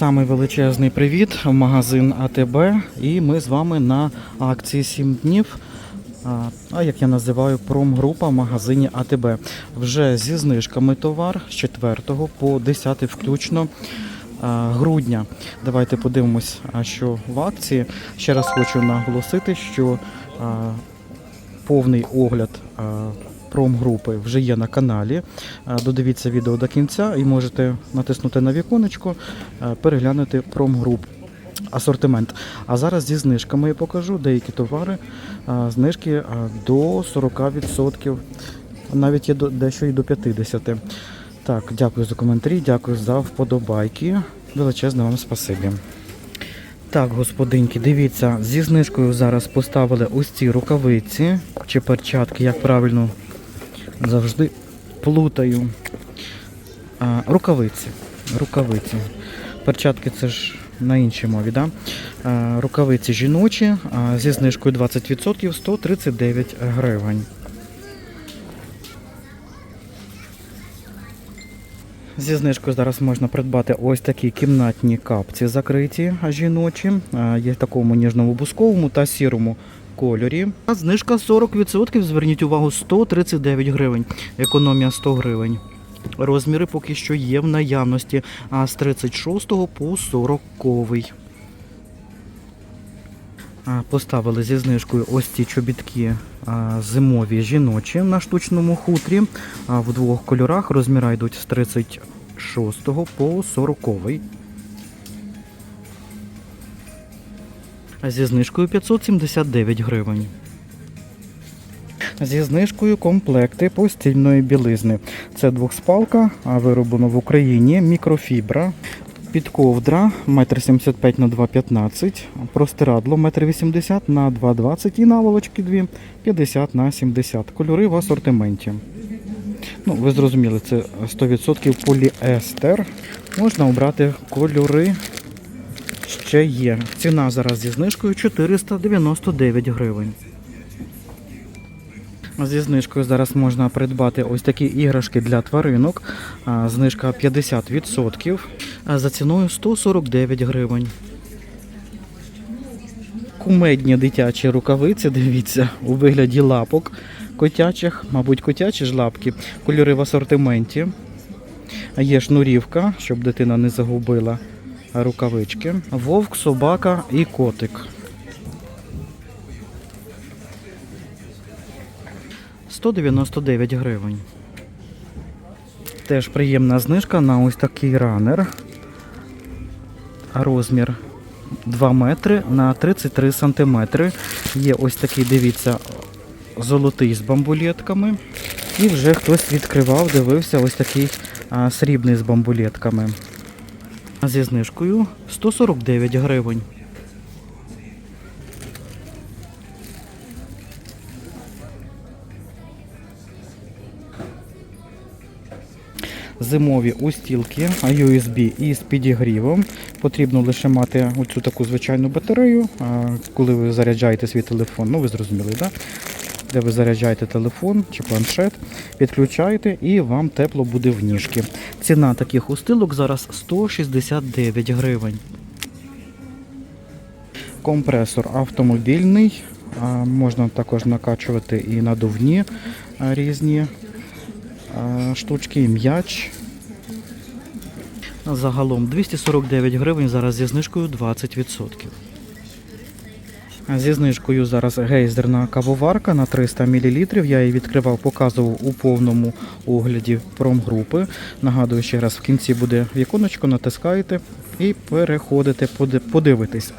Самий величезний привіт в магазин АТБ. І ми з вами на акції 7 днів. А, як я називаю, промгрупа в магазині АТБ. Вже зі знижками товар з 4 по 10 включно грудня. Давайте подивимось, що в акції. Ще раз хочу наголосити, що повний огляд промгрупи вже є на каналі. Додивіться відео до кінця і можете натиснути на віконечко, переглянути промгруп. Асортимент. А зараз зі знижками я покажу деякі товари. Знижки до 40%, навіть є дещо і до 50%. Так, дякую за коментарі, дякую за вподобайки. Величезне вам спасибі. Так, господинки, дивіться, зі знижкою зараз поставили ось ці рукавиці чи перчатки, як правильно завжди плутаю. А, рукавиці. Рукавиці. Перчатки це ж на іншій мові, да? А, рукавиці жіночі а, зі знижкою 20% 139 гривень. Зі знижкою зараз можна придбати ось такі кімнатні капці закриті жіночі. Є в такому ніжному бусковому та сірому кольорі. А знижка 40%, зверніть увагу, 139 гривень. Економія 100 гривень. Розміри поки що є в наявності, а з 36 по 40. А, Поставили зі знижкою ось ці чобітки зимові жіночі на штучному хутрі. В двох кольорах розміри йдуть з 36 по 40. Зі знижкою 579 гривень. Зі знижкою комплекти постільної білизни. Це двохспалка, а вироблено в Україні, мікрофібра, підковдра 1,75 на 2,15, простирадло 1,80 на 2,20 і наволочки 2 50 на 70. Кольори в асортименті. Ну, ви зрозуміли, це 100% поліестер. Можна обрати кольори. Ще є. Ціна зараз зі знижкою 499 гривень. Зі знижкою зараз можна придбати ось такі іграшки для тваринок. Знижка 50%. а За ціною 149 гривень. Кумедні дитячі рукавиці, дивіться, у вигляді лапок котячих, мабуть, котячі ж лапки, кольори в асортименті. Є шнурівка, щоб дитина не загубила рукавички. Вовк, собака і котик. 199 гривень. Теж приємна знижка на ось такий ранер. Розмір 2 метри на 33 сантиметри. Є ось такий, дивіться, золотий з бамбулетками. І вже хтось відкривав, дивився ось такий а, срібний з бамбулетками. Зі знижкою 149 гривень. Зимові устілки USB із підігрівом. Потрібно лише мати оцю таку звичайну батарею, коли ви заряджаєте свій телефон. Ну ви зрозуміли, да? Де ви заряджаєте телефон чи планшет, підключаєте і вам тепло буде в ніжки. Ціна таких устилок зараз 169 гривень. Компресор автомобільний. Можна також накачувати і надувні різні штучки, і м'яч. Загалом 249 гривень зараз зі знижкою 20%. Зі знижкою зараз гейзерна кавоварка на 300 мл. Я її відкривав, показував у повному огляді промгрупи. Нагадую, ще раз в кінці буде віконечко, натискаєте і переходите, поди- подивитись.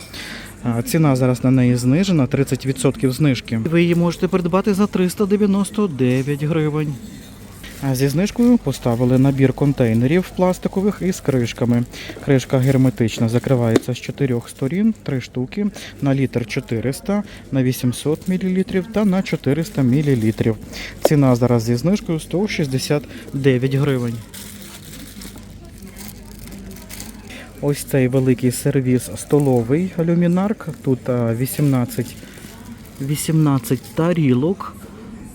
Ціна зараз на неї знижена, 30% знижки. Ви її можете придбати за 399 гривень. Зі знижкою поставили набір контейнерів пластикових із кришками. Кришка герметична закривається з чотирьох сторін, три штуки на літр 400, на 800 мл та на 400 мл. Ціна зараз зі знижкою 169 гривень. Ось цей великий сервіс столовий люмінарк. Тут а, 18, 18 тарілок,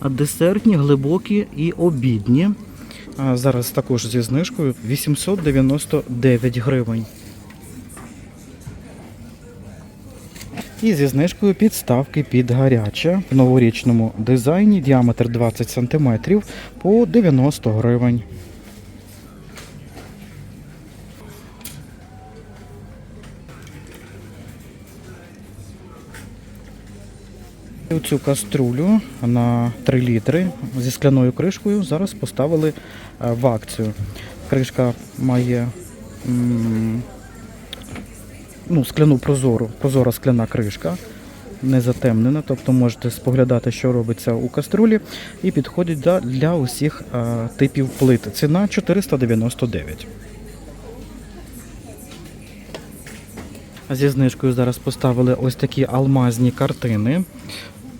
десертні, глибокі і обідні. А Зараз також зі знижкою 899 гривень. І зі знижкою підставки під гаряче в новорічному дизайні діаметр 20 см по 90 гривень. Цю каструлю на 3 літри зі скляною кришкою зараз поставили е, в акцію. Кришка має ну, скляну прозору, прозора скляна кришка, не затемнена, тобто можете споглядати, що робиться у каструлі, і підходить для, для усіх е, типів плит. Ціна 499. Зі знижкою зараз поставили ось такі алмазні картини.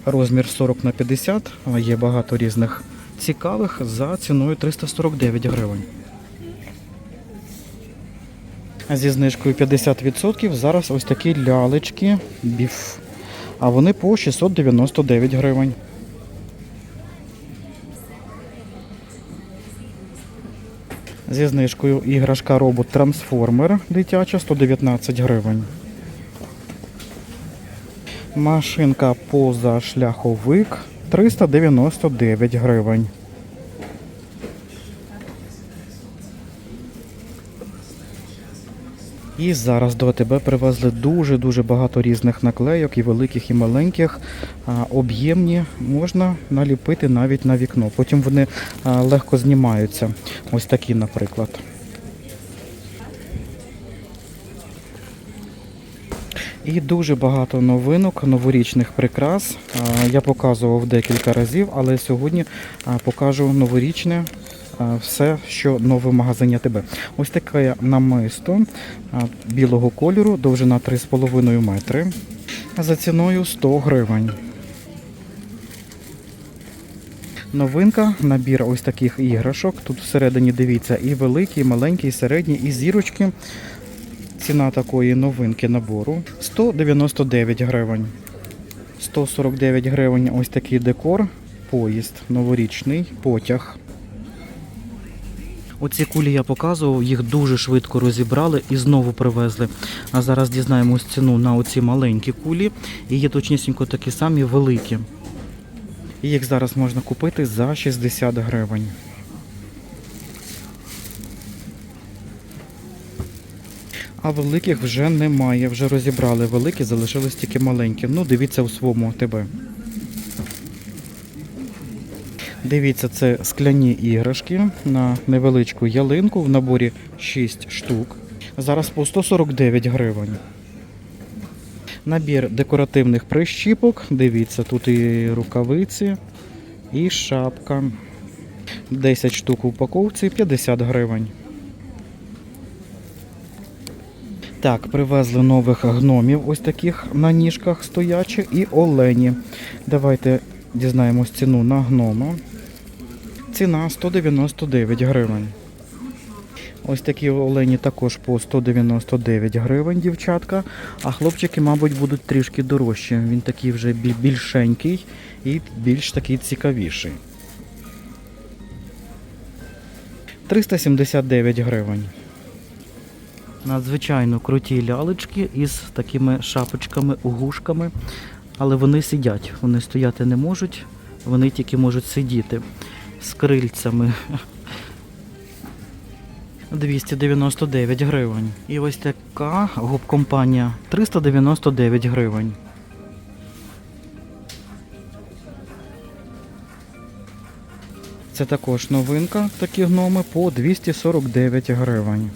Розмір 40 на 50, є багато різних цікавих за ціною 349 гривень. Зі знижкою 50% зараз ось такі лялечки біф. А вони по 699 гривень. Зі знижкою іграшка робот Трансформер дитяча 119 гривень. Машинка позашляховик 399 гривень. І зараз до АТБ привезли дуже-дуже багато різних наклейок, і великих, і маленьких. Об'ємні можна наліпити навіть на вікно. Потім вони легко знімаються. Ось такі, наприклад. І дуже багато новинок, новорічних прикрас. Я показував декілька разів, але сьогодні покажу новорічне все, що нове в магазині АТБ. Ось таке намисто білого кольору, довжина 3,5 метри. За ціною 100 гривень. Новинка, набір ось таких іграшок. Тут всередині дивіться і великі, і маленькі, і середні, і зірочки. Ціна такої новинки набору 199 гривень. 149 гривень ось такий декор, поїзд, новорічний потяг. Оці кулі я показував, їх дуже швидко розібрали і знову привезли. А зараз дізнаємось ціну на оці маленькі кулі. І є точнісінько такі самі великі. І їх зараз можна купити за 60 гривень. А великих вже немає, вже розібрали великі, залишились тільки маленькі. Ну, дивіться у своєму АТБ. Дивіться, це скляні іграшки на невеличку ялинку в наборі 6 штук. Зараз по 149 гривень. Набір декоративних прищіпок. Дивіться, тут і рукавиці, і шапка. 10 штук в упаковці 50 гривень. Так, привезли нових гномів, ось таких на ніжках стоячих, і олені. Давайте дізнаємось ціну на гнома. Ціна 199 гривень. Ось такі олені також по 199 гривень, дівчатка. А хлопчики, мабуть, будуть трішки дорожчі. Він такий вже більшенький і більш такий цікавіший. 379 гривень. Надзвичайно круті лялечки із такими шапочками, угушками, але вони сидять, вони стояти не можуть, вони тільки можуть сидіти з крильцями. 299 гривень. І ось така губкомпанія 399 гривень. Це також новинка, такі гноми по 249 гривень.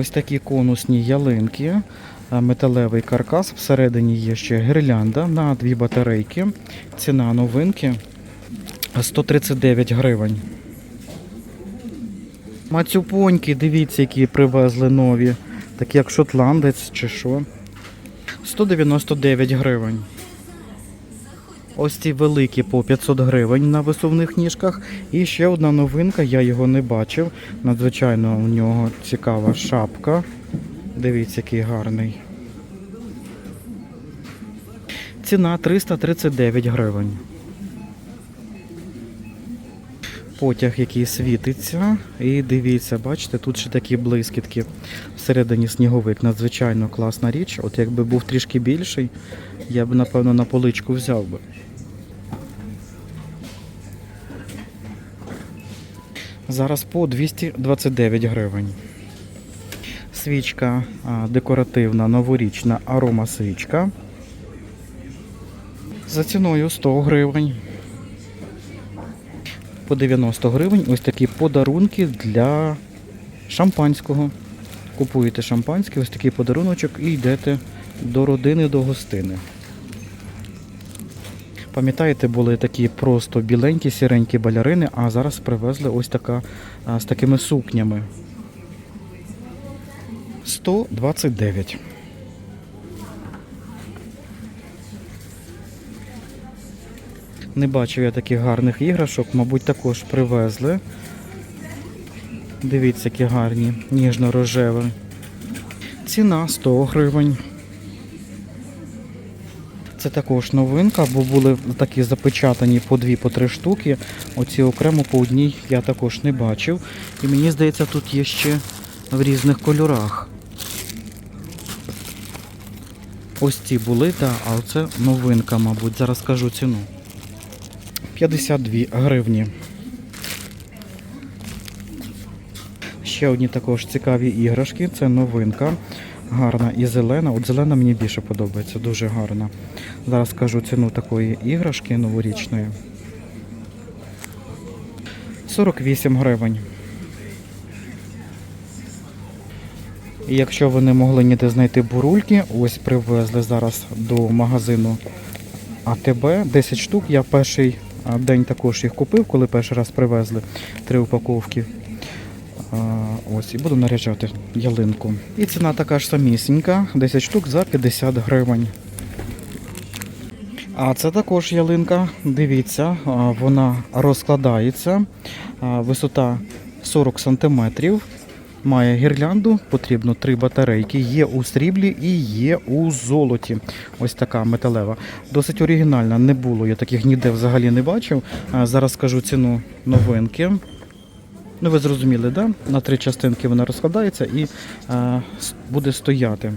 Ось такі конусні ялинки, металевий каркас. Всередині є ще гірлянда на дві батарейки. Ціна новинки 139 гривень. Мацюпоньки, дивіться, які привезли нові. Такі як шотландець чи що. 199 гривень. Ось ці великі по 500 гривень на висувних ніжках. І ще одна новинка, я його не бачив. Надзвичайно у нього цікава шапка. Дивіться, який гарний. Ціна 339 гривень. Потяг, який світиться. І дивіться, бачите, тут ще такі блискітки. Всередині сніговик. Надзвичайно класна річ. От якби був трішки більший, я б напевно на поличку взяв би. Зараз по 229 гривень. Свічка декоративна, новорічна арома свічка. За ціною 100 гривень. По 90 гривень ось такі подарунки для шампанського. Купуєте шампанське, ось такий подаруночок і йдете до родини, до гостини. Пам'ятаєте, були такі просто біленькі, сіренькі балярини, а зараз привезли ось така з такими сукнями. 129. Не бачив я таких гарних іграшок, мабуть, також привезли. Дивіться, які гарні, ніжно-рожеві. Ціна 100 гривень. Це також новинка, бо були такі запечатані по дві, по три штуки. Оці окремо по одній я також не бачив. І мені здається, тут є ще в різних кольорах. Ось ці були, так, а оце новинка, мабуть. Зараз скажу ціну. 52 гривні. Ще одні також цікаві іграшки. Це новинка. Гарна і зелена. От зелена мені більше подобається, дуже гарна. Зараз скажу ціну такої іграшки новорічної. 48 гривень. І якщо ви не могли ніде знайти бурульки, ось привезли зараз до магазину АТБ 10 штук. Я перший день також їх купив, коли перший раз привезли три упаковки. Ось, і буду наряджати ялинку. І ціна така ж самісінька, 10 штук за 50 гривень. А це також ялинка. Дивіться, вона розкладається. Висота 40 см. Має гірлянду, потрібно три батарейки. Є у сріблі і є у золоті. Ось така металева. Досить оригінальна. Не було. Я таких ніде взагалі не бачив. Зараз скажу ціну новинки. Ну, ви зрозуміли, да? На три частинки вона розкладається і а, буде стояти.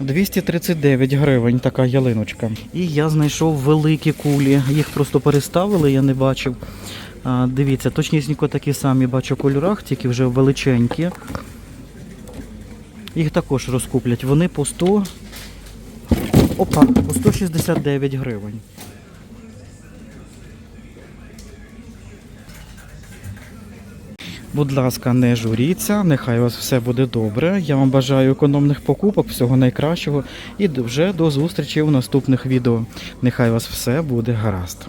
239 гривень така ялиночка. І я знайшов великі кулі. Їх просто переставили, я не бачив. А, дивіться, точнісінько такі самі бачу в кольорах, тільки вже величенькі. Їх також розкуплять. Вони по 100. Опа, по 169 гривень. Будь ласка, не журіться, нехай у вас все буде добре. Я вам бажаю економних покупок, всього найкращого і вже до зустрічі у наступних відео. Нехай у вас все буде гаразд.